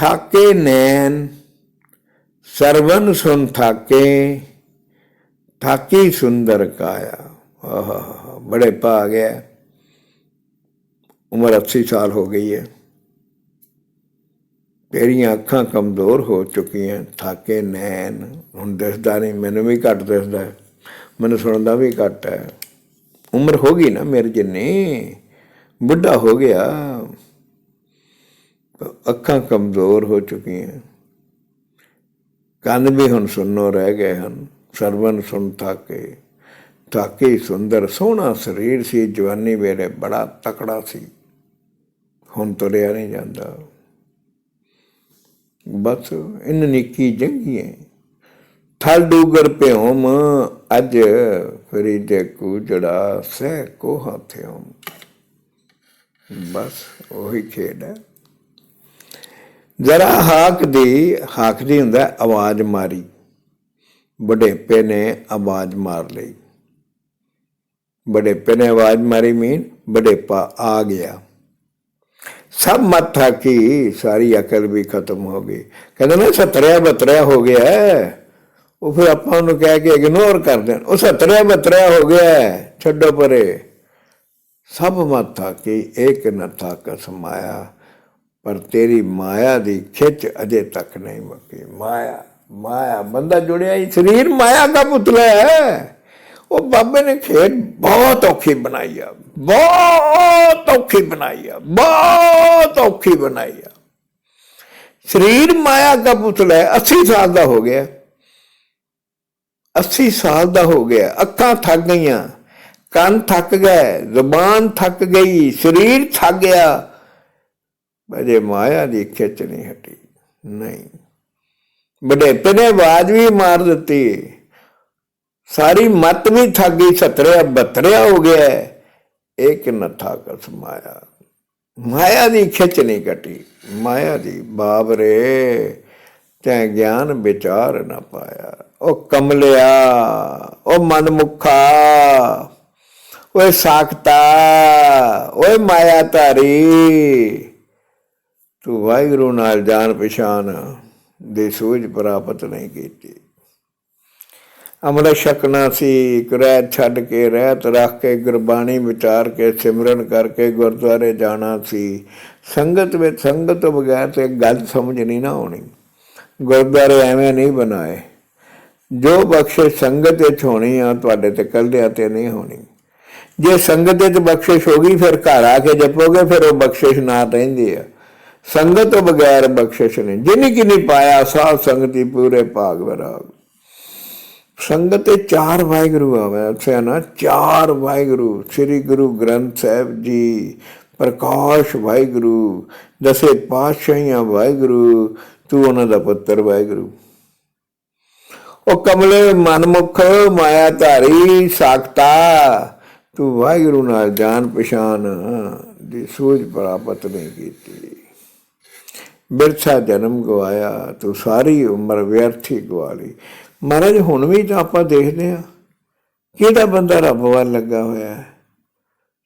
ਥਾਕੇ ਨੈਣ, ਸਰਵਨ ਸੁਨ ਥਾਕੇ, ਥਾਕੀ ਸੁੰਦਰ ਕਾਇਆ। ਆਹਾ, ਬੜੇ ਪਾ ਗਿਆ ਉਮਰ 80 ਸਾਲ ਹੋ ਗਈ ਹੈ ਤੇਰੀਆਂ ਅੱਖਾਂ ਕਮਜ਼ੋਰ ਹੋ ਚੁੱਕੀਆਂ, ਥਾਕੇ ਨੈਣ। ਹੁਣ ਦਿਸਦਾ ਨਹੀਂ, ਮੈਨੂੰ ਵੀ ਘੱਟ ਦਿਸਦਾ ਮੈਨੂੰ ਸੁਣਦਾ ਵੀ ਘੱਟ ਹੈ ਉਮਰ ਹੋ ਗਈ ਨਾ ਮੇਰੇ ਜਿੰਨੀ, ਬੁੱਢਾ ਹੋ ਗਿਆ। ਅੱਖਾਂ ਕਮਜ਼ੋਰ ਹੋ ਚੁੱਕੀਆਂ ਕੰਨ ਵੀ ਹੁਣ ਸੁਣਨੋਂ ਰਹਿ ਗਏ ਹਨ। ਸਰਵਨ ਸੁਣ ਥਾਕੇ ਥਾਕੇ ਸੁੰਦਰ। ਸੋਹਣਾ ਸਰੀਰ ਸੀ, ਜਵਾਨੀ ਵੇਲੇ ਬੜਾ ਤਕੜਾ ਸੀ। ਹੁਣ ਤੁਰਿਆ ਨਹੀਂ ਜਾਂਦਾ। ਬਸ ਇਨ ਨਿੱਕੀ ਜੰਗੀਏ ਥਲ ਡੂਗਰ ਭਿਉਮ, ਅੱਜ ਫਰੀਦੇ ਕੂਜੜਾ, ਸਹਿ ਕੋ ਹਥਿਓਮ ਬਸ ਉਹੀ ਖੇਡ ਹੈ। ਜਰਾ ਹਾਕ ਦੀ ਹਾਕ ਦੀ ਹੁੰਦਾ ਆਵਾਜ਼ ਮਾਰੀ। ਬੁਢੇਪੇ ਨੇ ਆਵਾਜ਼ ਮਾਰ ਲਈ। ਬੜੇਪੇ ਨੇ ਆਵਾਜ਼ ਮਾਰੀ ਮੀਨ ਬੜੇਪਾ ਆ ਗਿਆ। ਸਭ ਮੱਥਾ ਕੀ, ਸਾਰੀ ਅਕਲ ਵੀ ਖਤਮ ਹੋ ਗਈ। ਕਹਿੰਦਾ ਨਾ ਸਤਰਿਆ ਬਤਰਿਆ ਹੋ ਗਿਆ ਉਹ ਫਿਰ ਆਪਾਂ ਉਹਨੂੰ ਕਹਿ ਕੇ ਇਗਨੋਰ ਕਰ ਦੇਣ ਉਹ ਸਤਰਿਆ ਬਤਰਿਆ ਹੋ ਗਿਆ ਛੱਡੋ ਪਰੇ। ਸਭ ਮੱਥਾ ਕੀ, ਇੱਕ ਨ ਥਾ ਕਸਮਾਇਆ। ਪਰ ਤੇਰੀ ਮਾਇਆ ਦੀ ਖਿੱਚ ਅਜੇ ਤੱਕ ਨਹੀਂ ਮੁੱਕੀ। ਮਾਇਆ ਮਾਇਆ, ਬੰਦਾ ਜੁੜਿਆ ਹੀ ਸਰੀਰ ਮਾਇਆ ਦਾ ਪੁਤਲਾ ਹੈ। ਉਹ ਬਾਬੇ ਨੇ ਖੇਡ ਬਹੁਤ ਔਖੀ ਬਣਾਈ ਆ, ਬਹੁਤ ਔਖੀ ਬਣਾਈ ਆ, ਬਹੁਤ ਔਖੀ ਬਣਾਈ ਆ। ਸਰੀਰ ਮਾਇਆ ਦਾ ਪੁਤਲਾ ਹੈ 80 ਸਾਲ ਦਾ ਹੋ ਗਿਆ। 80 ਸਾਲ ਦਾ ਹੋ ਗਿਆ, ਅੱਖਾਂ ਥੱਕ ਗਈਆਂ, ਕੰਨ ਥੱਕ ਗਏ, ਜ਼ੁਬਾਨ ਥੱਕ ਗਈ, ਸਰੀਰ ਥੱਕ ਗਿਆ। ਅਜੇ ਮਾਇਆ ਦੀ ਖਿੱਚ ਨਹੀਂ ਹਟੀ। ਨਹੀਂ। ਬੜੇ ਨੇ ਆਵਾਜ਼ ਵੀ ਮਾਰ ਦਿੱਤੀ। ਸਾਰੀ ਮਤ ਵੀ ਥੱਕ ਗਈ ਬਤਰਿਆ ਹੋ ਗਿਆ। ਇੱਕ ਨਥਾ ਕਸ ਮਾਇਆ। ਮਾਇਆ ਦੀ ਖਿੱਚ ਨਹੀਂ ਘਟੀ। ਮਾਇਆ ਦੀ ਬਾਬਰੇ ਤੈ ਗਿਆਨ ਵਿਚਾਰ ਨਾ ਪਾਇਆ। ਉਹ ਕਮਲਿਆ, ਉਹ ਮਨਮੁਖਾ, ਓਏ ਸਾਖਤਾ, ਓਏ ਮਾਇਆ ਧਾਰੀ। ਤੂੰ ਵਾਹਿਗੁਰੂ ਨਾਲ ਜਾਣ ਪਛਾਣ ਦੇ ਸੂਝ ਪ੍ਰਾਪਤ ਨਹੀਂ ਕੀਤੀ। ਅਮਰ ਸ਼ਕਨਾ ਸੀ ਕੁਰੈਤ ਛੱਡ ਕੇ, ਰਹਿਤ ਰੱਖ ਕੇ, ਗੁਰਬਾਣੀ ਵਿਚਾਰ ਕੇ, ਸਿਮਰਨ ਕਰਕੇ ਗੁਰਦੁਆਰੇ ਜਾਣਾ ਸੀ। ਸੰਗਤ ਵਿੱਚ, ਸੰਗਤ ਤੋਂ ਬਗੈਰ ਤੇ ਗੱਲ ਸਮਝ ਨਹੀਂ ਨਾ ਆਉਣੀ। ਗੁਰਦੁਆਰੇ ਐਵੇਂ ਨਹੀਂ ਬਣਾਏ। ਜੋ ਬਖਸ਼ਿਸ਼ ਸੰਗਤ ਵਿੱਚ ਹੋਣੀ ਆ, ਤੁਹਾਡੇ ਤੇ ਕੱਲਿਆਂ ਤੇ ਨਹੀਂ ਹੋਣੀ। ਜੇ ਸੰਗਤ ਵਿੱਚ ਬਖਸ਼ਿਸ਼ ਹੋ ਗਈ, ਫਿਰ ਘਰ ਆ ਕੇ ਜਪੋਗੇ, ਫਿਰ ਉਹ ਬਖਸ਼ਿਸ਼ ਨਾ ਰਹਿੰਦੀ ਆ। ਸੰਗਤ ਤੋਂ ਬਗੈਰ ਬਖਸ਼ਿਸ਼ ਨਹੀਂ। ਜਿਨੀ ਕਿ ਨਹੀਂ ਪਾਇਆ, ਸਾਧ ਸੰਗਤੀ ਪੂਰੇ ਭਾਗ ਵਿਰਾਗ ਸੰਗਤ ਤੇ ਚਾਰ ਵਾਹਿਗੁਰੂ ਆਵੇ ਉੱਥੇ ਨਾ, ਚਾਰ ਵਾਹਿਗੁਰੂ, ਸ੍ਰੀ ਗੁਰੂ ਗ੍ਰੰਥ ਸਾਹਿਬ ਜੀ, ਪ੍ਰਕਾਸ਼ ਵਾਹਿਗੁਰੂ, ਦਸੇ ਪਾਤਸ਼ਾਹੀਆਂ ਵਾਹਿਗੁਰੂ, ਤੂੰ ਉਹਨਾਂ ਦਾ ਪੁੱਤਰ ਵਾਹਿਗੁਰੂ। ਉਹ ਕਮਲੇ ਮਨਮੁਖ ਮਾਇਆ ਧਾਰੀ ਸਾਖਤਾ, ਤੂੰ ਵਾਹਿਗੁਰੂ ਨਾਲ ਜਾਣ ਪਛਾਣ ਦੀ ਸੂਝ ਪ੍ਰਾਪਤ ਨਹੀਂ ਕੀਤੀ। ਬਿਰਛਾ ਜਨਮ ਗਵਾਇਆ, ਤੂੰ ਸਾਰੀ ਉਮਰ ਵਿਅਰਥੀ ਗਵਾ ਲਈ ਮਹਾਰਾਜ, ਹੁਣ ਵੀ ਤਾਂ ਆਪਾਂ ਦੇਖਦੇ ਆ ਕਿਹੜਾ ਬੰਦਾ ਰੱਬ ਵੱਲ ਲੱਗਾ ਹੋਇਆ ਹੈ?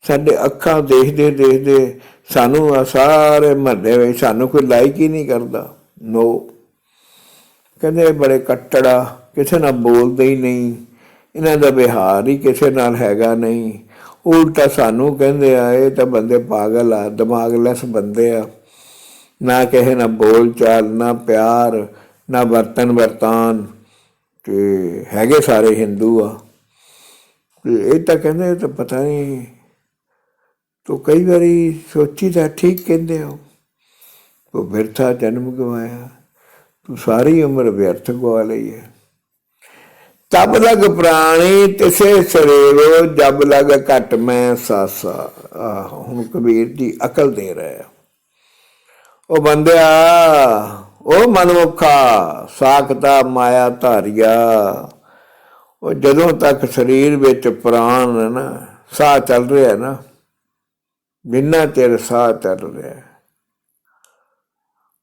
ਸਾਡੇ ਅੱਖਾਂ ਦੇਖਦੇ ਦੇਖਦੇ ਸਾਨੂੰ ਆ ਸਾਰੇ ਮਹੱਲੇ ਵਿੱਚ ਸਾਨੂੰ ਕੋਈ ਲਾਇਕ ਹੀ ਨਹੀਂ ਕਰਦਾ। ਨੋ ਕਹਿੰਦੇ ਇਹ ਬੜੇ ਕੱਟੜਾ, ਕਿਸੇ ਨਾਲ ਬੋਲਦੇ ਹੀ ਨਹੀਂ। ਇਹਨਾਂ ਦਾ ਵਿਹਾਰ ਹੀ ਕਿਸੇ ਨਾਲ ਹੈਗਾ ਨਹੀਂ। ਉਲਟਾ ਸਾਨੂੰ ਕਹਿੰਦੇ ਆ, ਇਹ ਤਾਂ ਬੰਦੇ ਪਾਗਲ ਆ, ਦਿਮਾਗਲੈਸ ਬੰਦੇ ਆ। ਨਾ ਕਿਸੇ ਨਾ ਬੋਲ ਚਾਲ, ਨਾ ਪਿਆਰ, ਨਾ ਵਰਤਨ ਵਰਤਾਨ। ਤੇ ਹੈਗੇ ਸਾਰੇ ਹਿੰਦੂ ਆ। ਇਹ ਤਾਂ ਕਹਿੰਦੇ ਤਾਂ ਪਤਾ ਨਹੀਂ ਤੋ ਕਈ ਵਾਰੀ ਸੋਚੀ ਤਾਂ ਠੀਕ ਕਹਿੰਦੇ ਹੋ। ਤੋ ਬਿਰਥਾ ਜਨਮ ਗਵਾਇਆ। ਤੂੰ ਸਾਰੀ ਉਮਰ ਵਿਅਰਥ ਗਵਾ ਲਈ ਹੈ। ਤਬ ਲਗ ਪ੍ਰਾਣੀ ਤਿਸੇ ਸਰੇਵੋ, ਜਬ ਲਗ ਘਟ ਮੈਂ ਸਾਸਾ। ਆਹ, ਹੁਣ ਕਬੀਰ ਦੀ ਅਕਲ ਦੇ ਰਿਹਾ ਹੈ ਉਹ ਬੰਦਿਆ, ਉਹ ਮਨਮੁਖਾ ਸਾਖਤਾ ਮਾਇਆ ਧਾਰਿਆ। ਉਹ ਜਦੋਂ ਤੱਕ ਸਰੀਰ ਵਿੱਚ ਪ੍ਰਾਣ ਹੈ ਨਾ, ਸਾਹ ਚੱਲ ਰਿਹਾ ਹੈ ਨਾ ਬਿਨਾਂ ਤੇਰੇ ਸਾਹ ਚੱਲ ਰਿਹਾ,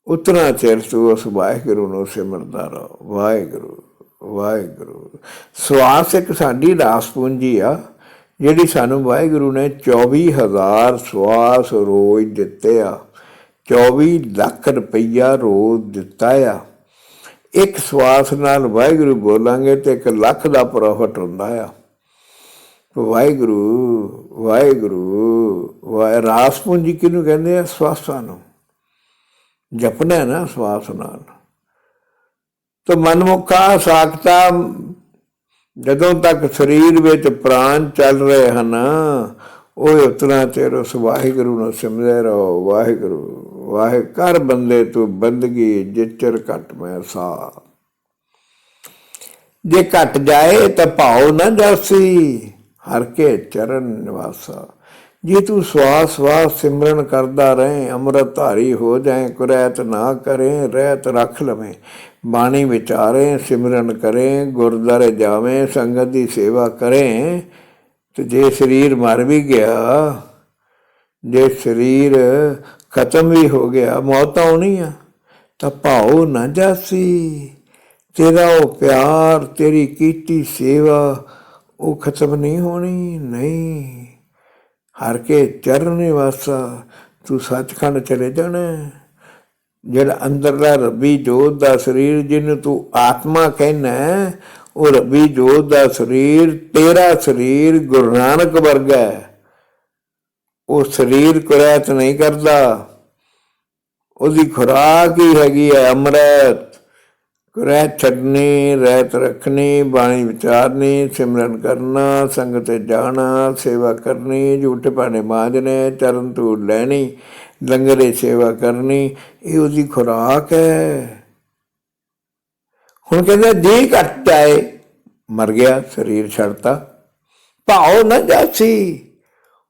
ਉਤਨਾ ਚਿਰ ਤੂੰ ਉਸ ਵਾਹਿਗੁਰੂ ਨੂੰ ਸਿਮਰਦਾ ਰਹੋ। ਵਾਹਿਗੁਰੂ ਵਾਹਿਗੁਰੂ। ਸਵਾਸ ਇੱਕ ਸਾਡੀ ਰਾਸ ਪੂੰਜੀ ਆ, ਜਿਹੜੀ ਸਾਨੂੰ ਵਾਹਿਗੁਰੂ ਨੇ 24000 ਸਵਾਸ ਰੋਜ਼ ਦਿੱਤੇ ਆ। 24 ਲੱਖ ਰੁਪਈਆ ਰੋਜ਼ ਦਿੱਤਾ ਆ। ਇੱਕ ਸਵਾਸ ਨਾਲ ਵਾਹਿਗੁਰੂ ਬੋਲਾਂਗੇ ਤੇ 1 ਲੱਖ ਦਾ ਪ੍ਰੋਫਿਟ ਹੁੰਦਾ ਆ। ਵਾਹਿਗੁਰੂ ਵਾਹਿਗੁਰੂ, ਵਾਹਿ, ਰਾਸ ਪੂੰਜੀ ਕਿਹਨੂੰ ਕਹਿੰਦੇ ਆ? ਸਵਾਸਾਂ ਨੂੰ। ਜਪਣਾ ਨਾ ਸਵਾਸ ਨਾਲ। ਤੋ ਮਨਮੁਖਾ ਸਾਖਤਾ ਜਦੋਂ ਤੱਕ ਸਰੀਰ ਵਿੱਚ ਪ੍ਰਾਣ ਚੱਲ ਰਹੇ ਹਨ, ਉਹ ਉਤਨਾ ਚਿਰ ਉਸ ਵਾਹਿਗੁਰੂ ਨੂੰ ਸਿਮਰਦੇ ਰਹੋ। ਵਾਹਿਗੁਰੂ। ਵਾਹਿ ਕਰ ਬੰਦੇ ਤੂੰ ਬੰਦਗੀ ਜਿਚਰ ਘਟ ਮੈਂ ਸਾ ਜੇ ਘਟ ਜਾਏ ਤਾਂ ਭਾਉ ਨਾ ਜਾਸੀ, ਹਰ ਕੇ ਚਰਨ ਨਿਵਾਸਾ। ਜੇ ਤੂੰ ਸਵਾਸ ਸਵਾਸ ਸਿਮਰਨ ਕਰਦਾ ਰਹੇ, ਅੰਮ੍ਰਿਤ ਧਾਰੀ ਹੋ ਜਾਏ, ਕੁਰੈਤ ਨਾ ਕਰੇ, ਰਹਿਤ ਰੱਖ ਲਵੇਂ। ਬਾਣੀ ਵਿਚਾਰੇ, ਸਿਮਰਨ ਕਰੇ ਗੁਰਦਾਰੇ ਜਾਵੇਂ, ਸੰਗਤ ਦੀ ਸੇਵਾ ਕਰੇ। ਤੇ ਜੇ ਸਰੀਰ ਮਰ ਵੀ ਗਿਆ, ਜੇ ਸਰੀਰ ਖਤਮ ਵੀ ਹੋ ਗਿਆ, ਮੌਤ ਆਉਣੀ ਆ। ਤਾਂ ਭਾਉ ਨਾ ਜਾਸੀ, ਤੇਰਾ ਉਹ ਪਿਆਰ, ਤੇਰੀ ਕੀਤੀ ਸੇਵਾ, ਉਹ ਖਤਮ ਨਹੀਂ ਹੋਣੀ, ਨਹੀਂ। ਹਰ ਕੇ ਚਰਨੇ ਨਿਵਾਸਾ, ਤੂੰ ਸੱਚਖੰਡ ਚਲੇ ਜਾਣਾ। ਜਿਹੜਾ ਅੰਦਰਲਾ ਰੱਬੀ ਜੋਤ ਦਾ ਸਰੀਰ, ਜਿਹਨੂੰ ਤੂੰ ਆਤਮਾ ਕਹਿੰਦਾ ਉਹ ਰੱਬੀ ਜੋਤ ਦਾ ਸਰੀਰ ਤੇਰਾ ਸਰੀਰ ਗੁਰੂ ਨਾਨਕ ਵਰਗਾ ਹੈ। ਉਹ ਸਰੀਰ ਕੁਰੈਤ ਨਹੀਂ ਕਰਦਾ। ਉਹਦੀ ਖੁਰਾਕ ਹੀ ਹੈਗੀ ਹੈ ਅੰਮ੍ਰਿਤ। ਕੁਰੈਤ ਛੱਡਣੀ, ਰਹਿਤ ਰੱਖਣੀ, ਬਾਣੀ ਵਿਚਾਰਨੀ, ਸਿਮਰਨ ਕਰਨਾ, ਸੰਗਤ ਤੇ ਜਾਣਾ, ਸੇਵਾ ਕਰਨੀ, ਝੂਠੇ ਭਾਣੇ ਮਾਂਜਨੇ ਚਰਨ ਧੂੜ ਲੈਣੀ, ਲੰਗਰੇ ਸੇਵਾ ਕਰਨੀ, ਇਹ ਉਹਦੀ ਖੁਰਾਕ ਹੈ। ਹੁਣ ਕਹਿੰਦਾ ਜੀ ਘਟ ਜਾਏ ਮਰ ਗਿਆ, ਸਰੀਰ ਛੱਡਤਾ। ਭਾਉ ਨਾ ਜਾਸੀ।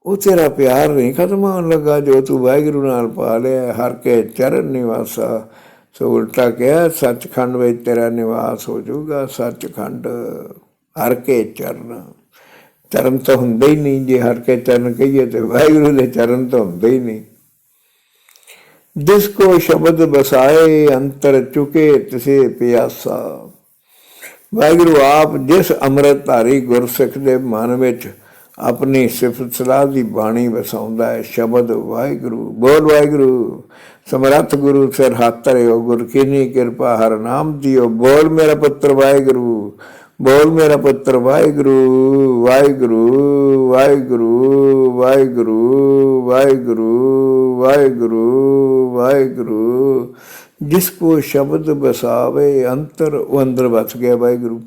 ਉਹ ਤੇਰਾ ਪਿਆਰ ਨਹੀਂ ਖਤਮ ਹੋਣ ਲੱਗਾ, ਜੋ ਤੂੰ ਵਾਹਿਗੁਰੂ ਨਾਲ ਪਾ ਲਿਆ, ਹਰ ਕੇ ਚਰਨ ਨਿਵਾਸਾ। ਸੋ ਉਲਟਾ ਕਿਹਾ, ਸੱਚਖੰਡ ਵਿੱਚ ਤੇਰਾ ਨਿਵਾਸ ਹੋ ਜਾਊਗਾ, ਸੱਚਖੰਡ ਹਰ ਕੇ ਚਰਨ। ਚਰਨ ਤਾਂ ਹੁੰਦੇ ਹੀ ਨਹੀਂ, ਜੇ ਹਰ ਕੇ ਚਰਨ ਕਹੀਏ ਤੇ ਵਾਹਿਗੁਰੂ ਦੇ ਚਰਨ ਤਾਂ ਹੁੰਦੇ ਹੀ ਨਹੀਂ। ਜਿਸ ਕੋ ਸ਼ਬਦ ਬਸਾਏ, ਅੰਤਰ ਚੁਕੇ ਤਿਸੇ ਪਿਆਸਾ। ਵਾਹਿਗੁਰੂ ਆਪ ਜਿਸ ਅੰਮ੍ਰਿਤ ਧਾਰੀ ਗੁਰਸਿੱਖ ਦੇ ਮਨ ਵਿੱਚ ਆਪਣੀ ਸਿਫਤ ਸਲਾਹ ਦੀ ਬਾਣੀ ਵਸਾਉਂਦਾ ਹੈ, ਸ਼ਬਦ ਵਾਹਿਗੁਰੂ, ਬੋਲ ਵਾਹਿਗੁਰੂ, ਸਮਰੱਥ ਗੁਰੂ ਸਿਰ ਹੱਥ ਧਰਿਓ, ਗੁਰ ਕੀਨੀ ਕਿਰਪਾ ਹਰ ਨਾਮ ਦਿਓ, ਬੋਲ ਮੇਰਾ ਪੁੱਤਰ ਵਾਹਿਗੁਰੂ, ਬੋਲ ਮੇਰਾ ਪੁੱਤਰ ਵਾਹਿਗੁਰੂ ਵਾਹਿਗੁਰੂ ਵਾਹਿਗੁਰੂ ਵਾਹਿਗੁਰੂ ਵਾਹਿਗੁਰੂ ਵਾਹਿਗੁਰੂ ਵਾਹਿਗੁਰੂ ਜਿਸ ਕੋ ਸ਼ਬਦ ਬਸਾਵੇ ਅੰਤਰ ਉਹ ਅੰਦਰ ਵਸ ਗਿਆ ਵਾਹਿਗੁਰੂ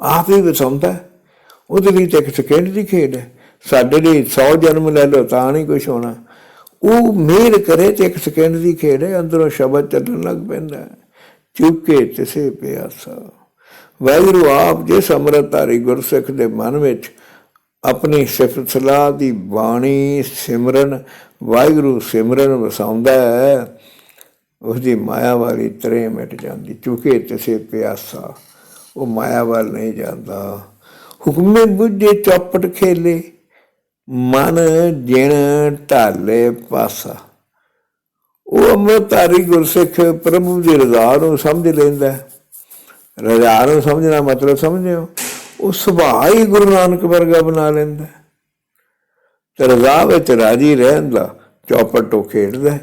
ਆਪ ਹੀ ਵਸਾਉਂਦਾ ਹੈ। ਉਹਦੇ ਲਈ ਤਾਂ ਇੱਕ ਸਕਿੰਟ ਦੀ ਖੇਡ ਹੈ। ਸਾਡੇ ਲਈ 100 ਜਨਮ ਲੈ ਲਓ, ਤਾਂ ਨਹੀਂ ਕੁਝ ਹੋਣਾ। ਉਹ ਮਿਹਰ ਕਰੇ ਤੇ ਇੱਕ ਸਕਿੰਟ ਦੀ ਖੇਡ ਹੈ, ਅੰਦਰੋਂ ਸ਼ਬਦ ਚੱਲਣ ਲੱਗ ਪੈਂਦਾ ਹੈ। ਚੁੱਕੇ ਤਿਸੇ ਪਿਆਸਾ। ਵਾਹਿਗੁਰੂ, ਆਪ ਜਿਸ ਅੰਮ੍ਰਿਤ ਗੁਰਸਿੱਖ ਦੇ ਮਨ ਵਿੱਚ ਆਪਣੀ ਸਿਫਤ ਸਲਾਹ ਦੀ ਬਾਣੀ ਸਿਮਰਨ, ਵਾਹਿਗੁਰੂ ਸਿਮਰਨ ਵਸਾਉਂਦਾ ਹੈ ਉਸਦੀ ਮਾਇਆ ਵਾਲੀ ਤਰੇ ਮਿਟ ਜਾਂਦੀ, ਚੁਕੇ ਤਿਸੇ ਪਿਆਸਾ। ਉਹ ਮਾਇਆ ਵੱਲ ਨਹੀਂ ਜਾਂਦਾ। ਹੁਕਮੇ ਬੁੱਝੇ ਚੌਪਟ ਖੇਲੇ, ਮਨ ਜਿਣ ਢਾਲੇ ਪਾਸਾ। ਉਹ ਅੰਮ੍ਰਿਤਧਾਰੀ ਗੁਰਸਿੱਖ ਪ੍ਰਭੂ ਦੀ ਰਜ਼ਾ ਨੂੰ ਸਮਝ ਲੈਂਦਾ ਰਜ਼ਾ ਨੂੰ ਸਮਝਣਾ ਮਤਲਬ ਸਮਝਿਓ, ਉਹ ਸੁਭਾਅ ਹੀ ਗੁਰੂ ਨਾਨਕ ਵਰਗਾ ਬਣਾ ਲੈਂਦਾ ਤੇ ਰਜ਼ਾ ਵਿੱਚ ਰਾਜੀ ਰਹਿਣ ਦਾ ਚੌਪਟ ਉਹ ਖੇਡਦਾ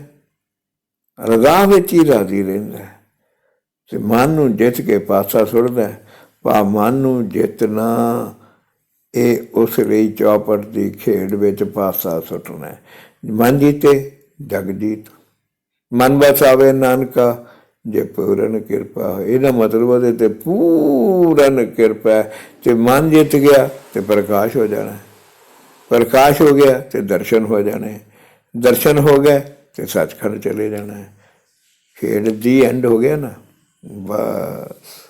ਰਜ਼ਾ ਵਿੱਚ ਹੀ ਰਾਜੀ ਰਹਿੰਦਾ ਤੇ ਮਨ ਨੂੰ ਜਿੱਤ ਕੇ ਪਾਸਾ ਸੁੱਟਦਾ ਹੈ। ਮਨ ਨੂੰ ਜਿੱਤਣਾ ਇਹ ਉਸ ਲਈ ਚੌਪਟ ਦੀ ਖੇਡ ਵਿੱਚ ਪਾਸਾ ਸੁੱਟਣਾ ਮਨ ਜੀਤੇ, ਜਗ ਜੀਤ। ਮਨ ਬਸਾਵੇ ਨਾਨਕਾ, ਜੇ ਪੂਰਨ ਕਿਰਪਾ ਹੋਏ। ਇਹਦਾ ਮਤਲਬ ਉਹਦੇ ਤੇ ਪੂਰਨ ਕਿਰਪਾ ਹੈ। ਤੇ ਮਨ ਜਿੱਤ ਗਿਆ, ਤੇ ਪ੍ਰਕਾਸ਼ ਹੋ ਜਾਣਾ ਪ੍ਰਕਾਸ਼ ਹੋ ਗਿਆ, ਤੇ ਦਰਸ਼ਨ ਹੋ ਜਾਣੇ ਦਰਸ਼ਨ ਹੋ ਗਏ, ਤੇ ਸੱਚਖੰਡ ਚਲੇ ਜਾਣਾ ਖੇਡ ਦੀ ਐਂਡ ਹੋ ਗਿਆ ਨਾ। ਬਸ।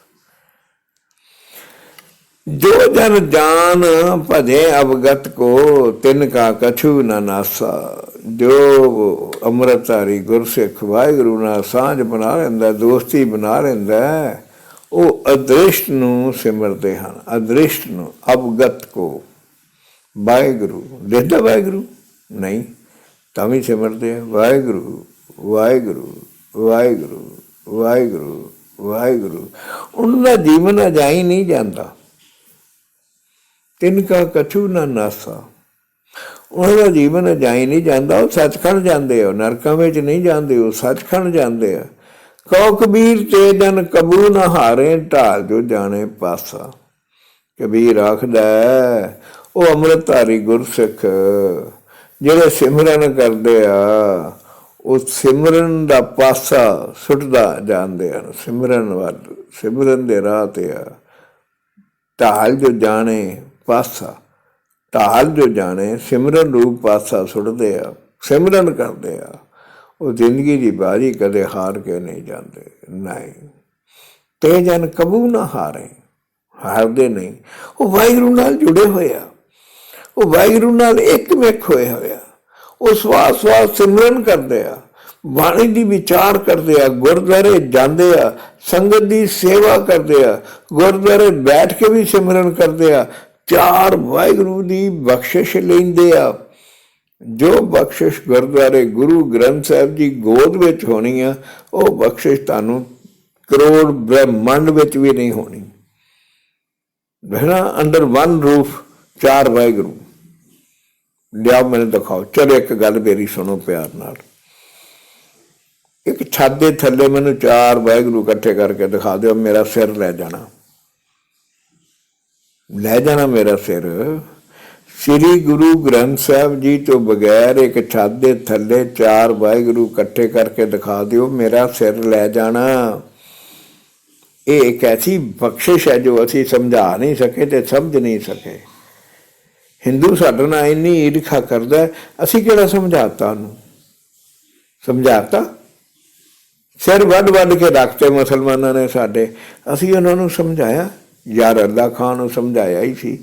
ਜੋ ਜਨ ਜਾਨ ਭਜੇ ਅਵਗਤ ਕੋ, ਤਿਨ ਕਾ ਕਛੂ ਨ ਨਾਸਾ। ਜੋ ਅੰਮ੍ਰਿਤਧਾਰੀ ਗੁਰਸਿੱਖ ਵਾਹਿਗੁਰੂ ਨਾਲ ਸਾਂਝ ਬਣਾ ਲੈਂਦਾ, ਦੋਸਤੀ ਬਣਾ ਲੈਂਦਾ, ਉਹ ਅਦ੍ਰਿਸ਼ਟ ਨੂੰ ਸਿਮਰਦੇ ਹਨ। ਅਦ੍ਰਿਸ਼ਟ ਨੂੰ ਅਵਗਤ ਕੋ। ਵਾਹਿਗੁਰੂ ਦੇਖਦਾ ਵਾਹਿਗੁਰੂ? ਨਹੀਂ, ਤਾਂ ਵੀ ਸਿਮਰਦੇ ਵਾਹਿਗੁਰੂ ਵਾਹਿਗੁਰੂ ਵਾਹਿਗੁਰੂ ਵਾਹਿਗੁਰੂ ਵਾਹਿਗੁਰੂ। ਉਹਨਾਂ ਦਾ ਜੀਵਨ ਅਜਾਈ ਨਹੀਂ ਜਾਂਦਾ। ਤਿੰਨ ਕਾ ਕਛੂ ਨਾ ਨਾਸਾ। ਉਹਨਾਂ ਦਾ ਜੀਵਨ ਜਾਈ ਨਹੀਂ ਜਾਂਦਾ ਉਹ ਸੱਚਖੰਡ ਜਾਂਦੇ ਆ ਨਰਕਾਂ ਵਿੱਚ ਨਹੀਂ ਜਾਂਦੇ ਉਹ ਸੱਚਖੰਡ ਜਾਂਦੇ ਆ। ਕਹੋ ਕਬੀਰ ਤੇ ਜਨ ਕਬੂ ਨਾ ਹਾਰੇ ਢਾਲ ਜੋ ਜਾਣੇ ਪਾਸਾ। ਕਬੀਰ ਆਖਦਾ ਹੈ, ਉਹ ਅੰਮ੍ਰਿਤਧਾਰੀ ਗੁਰਸਿੱਖ ਜਿਹੜੇ ਸਿਮਰਨ ਕਰਦੇ ਆ ਉਹ ਸਿਮਰਨ ਦਾ ਪਾਸਾ ਸੁੱਟਦਾ ਜਾਂਦੇ ਹਨ ਸਿਮਰਨ ਵੱਲ ਸਿਮਰਨ ਦੇ ਰਾਹ ਤੇ ਆ। ਢਾਲ ਜੋ ਜਾਣੇ ਪਾਸਾ। ਢਾਲ ਜੋ ਜਾਣੇ, ਸਿਮਰਨ ਰੂਪ ਪਾਸਾ ਸੁੱਟਦੇ ਆ, ਸਿਮਰਨ ਕਰਦੇ ਆ। ਉਹ ਜ਼ਿੰਦਗੀ ਦੀ ਬਾਰੀ ਕਦੇ ਹਾਰ ਕੇ ਨਹੀਂ ਜਾਂਦੇ। ਨਹੀਂ, ਤੇ ਜਨ ਕਬੂ ਨਾ ਹਾਰੇ, ਹਾਰਦੇ ਨਹੀਂ। ਉਹ ਵਾਹਿਗੁਰੂ ਨਾਲ ਜੁੜੇ ਹੋਏ ਆ। ਉਹ ਵਾਹਿਗੁਰੂ ਨਾਲ ਇੱਕਮਿਕ ਹੋਏ ਹੋਏ ਆ। ਉਹ ਸਵਾਸ ਸਵਾਸ ਸਿਮਰਨ ਕਰਦੇ ਆ। ਬਾਣੀ ਦੀ ਵਿਚਾਰ ਕਰਦੇ ਆ, ਗੁਰਦੁਆਰੇ ਜਾਂਦੇ ਆ, ਸੰਗਤ ਦੀ ਸੇਵਾ ਕਰਦੇ ਆ, ਗੁਰਦੁਆਰੇ ਬੈਠ ਕੇ ਵੀ ਸਿਮਰਨ ਕਰਦੇ ਆ ਚਾਰ ਵਾਹਿਗੁਰੂ ਦੀ ਬਖਸ਼ਿਸ਼ ਲੈਂਦੇ ਆ। ਜੋ ਬਖਸ਼ਿਸ਼ ਗੁਰਦੁਆਰੇ ਗੁਰੂ ਗ੍ਰੰਥ ਸਾਹਿਬ ਜੀ ਗੋਦ ਵਿੱਚ ਹੋਣੀ ਆ, ਉਹ ਬਖਸ਼ਿਸ਼ ਤੁਹਾਨੂੰ ਕਰੋੜ ਬ੍ਰਹਿਮੰਡ ਵਿੱਚ ਵੀ ਨਹੀਂ ਹੋਣੀ। ਬਹਿਣਾ ਅੰਡਰ ਵਨ ਰੂਫ, ਚਾਰ ਵਾਹਿਗੁਰੂ। ਲਿਆਓ, ਮੈਨੂੰ ਦਿਖਾਓ। ਚਲੋ, ਇੱਕ ਗੱਲ ਮੇਰੀ ਸੁਣੋ ਪਿਆਰ ਨਾਲ। ਇੱਕ ਛੱਤ ਦੇ ਥੱਲੇ ਮੈਨੂੰ ਚਾਰ ਵਾਹਿਗੁਰੂ ਇਕੱਠੇ ਕਰਕੇ ਦਿਖਾ ਦਿਓ, ਮੇਰਾ ਸਿਰ ਲੈ ਜਾਣਾ। ਲੈ ਜਾਣਾ ਮੇਰਾ ਸਿਰ। ਸ੍ਰੀ ਗੁਰੂ ਗ੍ਰੰਥ ਸਾਹਿਬ ਜੀ ਤੋਂ ਬਗੈਰ ਇੱਕ ਛੱਤ ਦੇ ਥੱਲੇ ਚਾਰ ਵਾਹਿਗੁਰੂ ਇਕੱਠੇ ਕਰਕੇ ਦਿਖਾ ਦਿਓ, ਮੇਰਾ ਸਿਰ ਲੈ ਜਾਣਾ। ਇਹ ਇੱਕ ਐਸੀ ਬਖਸ਼ਿਸ਼ ਹੈ ਜੋ ਅਸੀਂ ਸਮਝਾ ਨਹੀਂ ਸਕੇ ਤੇ ਸਮਝ ਨਹੀਂ ਸਕੇ। ਹਿੰਦੂ ਸਾਡੇ ਨਾਲ ਇੰਨੀ ਈਰਖਾ ਕਰਦਾ ਅਸੀਂ ਕਿਹੜਾ ਸਮਝਾਤਾ ਉਹਨੂੰ? ਸਮਝਾਤਾ? ਸਿਰ ਵੱਡ ਵੱਡ ਕੇ ਰੱਖਤੇ ਮੁਸਲਮਾਨਾਂ ਨੇ ਸਾਡੇ। ਅਸੀਂ ਉਹਨਾਂ ਨੂੰ ਸਮਝਾਇਆ। ਯਾਰ ਅੱਲਾ ਖਾਨ ਨੂੰ ਸਮਝਾਇਆ ਹੀ ਸੀ।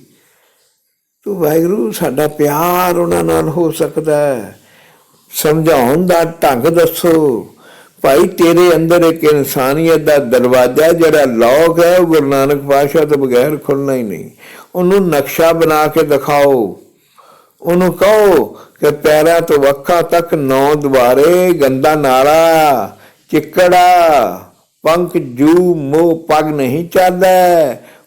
ਤੂੰ ਵਾਹਿਗੁਰੂ, ਸਾਡਾ ਪਿਆਰ ਉਹਨਾਂ ਨਾਲ ਹੋ ਸਕਦਾ ਹੈ। ਸਮਝਾਉਣ ਦਾ ਢੰਗ ਦੱਸੋ। ਭਾਈ, ਤੇਰੇ ਅੰਦਰ ਇੱਕ ਇਨਸਾਨੀਅਤ ਦਾ ਦਰਵਾਜ਼ਾ ਜਿਹੜਾ ਲੋਕ ਹੈ, ਉਹ ਗੁਰੂ ਨਾਨਕ ਪਾਤਸ਼ਾਹ ਤੋਂ ਬਗੈਰ ਖੁੱਲਣਾ ਹੀ ਨਹੀਂ। ਉਹਨੂੰ ਨਕਸ਼ਾ ਬਣਾ ਕੇ ਦਿਖਾਓ। ਉਹਨੂੰ ਕਹੋ ਕਿ ਪੈਰਾਂ ਤੋਂ ਵੱਖਾਂ ਤੱਕ ਨੌ ਦੁਆਰੇ, ਗੰਦਾ ਨਾਲਾ, ਚਿੱਕੜਾ ਪੰਖ ਜੂ ਮੋ ਪਗ ਨਹੀਂ ਚੱਲਦਾ।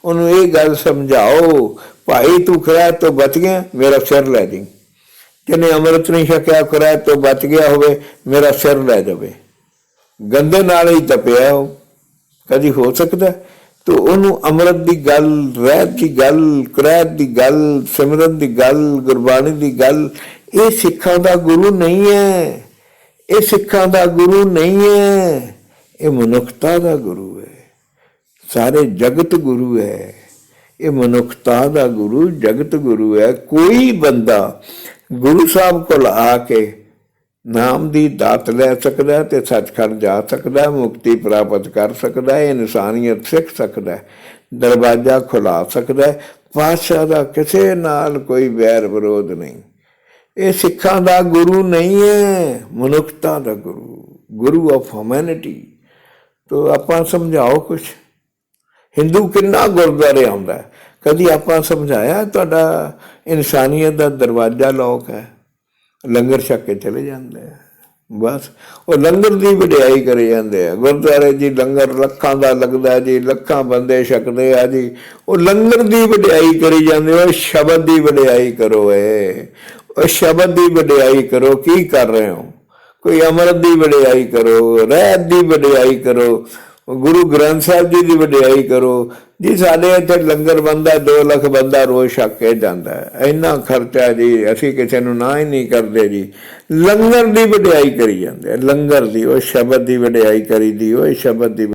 ਉਹਨੂੰ ਇਹ ਗੱਲ ਸਮਝਾਓ, ਭਾਈ ਤੂੰ ਕਿਰਾਏ ਤੋਂ ਬਚ ਗਿਆ, ਮੇਰਾ ਸਿਰ ਲੈ ਜੀ ਜਿਹਨੇ ਅੰਮ੍ਰਿਤ ਨਹੀਂ ਛਕਿਆ ਕਿਰਾਏ ਤੋਂ ਬਚ ਗਿਆ ਹੋਵੇ, ਮੇਰਾ ਸਿਰ ਲੈ ਜਾਵੇ। ਗੰਦੇ ਨਾਲ ਹੀ ਤਪਿਆ ਉਹ। ਕਦੀ ਹੋ ਸਕਦਾ ਹੈ? ਤੋ ਉਹਨੂੰ ਅੰਮ੍ਰਿਤ ਦੀ ਗੱਲ, ਰਹਿਤ ਦੀ ਗੱਲ, ਕਿਰਾਇਤ ਦੀ ਗੱਲ, ਸਿਮਰਨ ਦੀ ਗੱਲ, ਗੁਰਬਾਣੀ ਦੀ ਗੱਲ, ਇਹ ਸਿੱਖਾਂ ਦਾ ਗੁਰੂ ਨਹੀਂ ਹੈ। ਇਹ ਸਿੱਖਾਂ ਦਾ ਗੁਰੂ ਨਹੀਂ ਹੈ। ਇਹ ਮਨੁੱਖਤਾ ਦਾ ਗੁਰੂ ਹੈ। ਸਾਰੇ ਜਗਤ ਗੁਰੂ ਹੈ। ਇਹ ਮਨੁੱਖਤਾ ਦਾ ਗੁਰੂ, ਜਗਤ ਗੁਰੂ ਹੈ। ਕੋਈ ਬੰਦਾ ਗੁਰੂ ਸਾਹਿਬ ਕੋਲ ਆ ਕੇ ਨਾਮ ਦੀ ਦਾਤ ਲੈ ਸਕਦਾ ਹੈ ਤੇ ਸੱਚਖੰਡ ਜਾ ਸਕਦਾ, ਮੁਕਤੀ ਪ੍ਰਾਪਤ ਕਰ ਸਕਦਾ ਹੈ ਇਨਸਾਨੀਅਤ ਸਿੱਖ ਸਕਦਾ, ਦਰਵਾਜ਼ਾ ਖੁਲਾ ਸਕਦਾ, ਪਾਤਸ਼ਾਹ ਦਾ ਕਿਸੇ ਨਾਲ ਕੋਈ ਵੈਰ ਵਿਰੋਧ ਨਹੀਂ। ਇਹ ਸਿੱਖਾਂ ਦਾ ਗੁਰੂ ਨਹੀਂ ਹੈ, ਮਨੁੱਖਤਾ ਦਾ ਗੁਰੂ ਗੁਰੂ ਆਫ ਹਿਊਮੈਨਿਟੀ ਤੋ ਆਪਾਂ ਸਮਝਾਓ ਕੁਛ। ਹਿੰਦੂ ਕਿੰਨਾ ਗੁਰਦੁਆਰੇ ਆਉਂਦਾ ਹੈ? ਕਦੀ ਆਪਾਂ ਸਮਝਾਇਆ, ਤੁਹਾਡਾ ਇਨਸਾਨੀਅਤ ਦਾ ਦਰਵਾਜ਼ਾ ਲੋਕ ਹੈ। ਲੰਗਰ ਛਕ ਕੇ ਚਲੇ ਜਾਂਦੇ ਆ। ਬਸ, ਉਹ ਲੰਗਰ ਦੀ ਵਡਿਆਈ ਕਰੇ ਜਾਂਦੇ ਆ। ਗੁਰਦੁਆਰੇ ਜੀ ਲੰਗਰ ਲੱਖਾਂ ਦਾ ਲੱਗਦਾ ਜੀ, ਲੱਖਾਂ ਬੰਦੇ ਛਕਦੇ ਆ ਜੀ। ਉਹ ਲੰਗਰ ਦੀ ਵਡਿਆਈ ਕਰੀ ਜਾਂਦੇ ਉਹ ਸ਼ਬਦ ਦੀ ਵਡਿਆਈ ਕਰੋ ਏ। ਉਹ ਸ਼ਬਦ ਦੀ ਵਡਿਆਈ ਕਰੋ, ਕੀ ਕਰ ਰਹੇ ਹੋ? ਕੋਈ ਅਮਰਤ ਦੀ ਵਡਿਆਈ ਕਰੋ, ਰਹਿਤ ਦੀ ਵਡਿਆਈ ਕਰੋ, ਗੁਰੂ ਗ੍ਰੰਥ ਸਾਹਿਬ ਜੀ ਦੀ ਵਡਿਆਈ ਕਰੋ। ਜੀ, ਸਾਡੇ ਇੱਥੇ ਲੰਗਰ ਬੰਦਾ 2 ਲੱਖ ਬੰਦਾ ਰੋਜ਼ ਛੱਕ ਕੇ ਜਾਂਦਾ ਹੈ। ਇੰਨਾ ਖਰਚਾ ਜੀ, ਅਸੀਂ ਕਿਸੇ ਨੂੰ ਨਾ ਹੀ ਨਹੀਂ ਕਰਦੇ ਜੀ। ਲੰਗਰ ਦੀ ਵਡਿਆਈ ਕਰੀ ਜਾਂਦੇ ਲੰਗਰ ਦੀ, ਉਹ ਸ਼ਬਦ ਦੀ ਵਡਿਆਈ ਕਰੀ ਦੀ, ਉਹ ਸ਼ਬਦ ਦੀ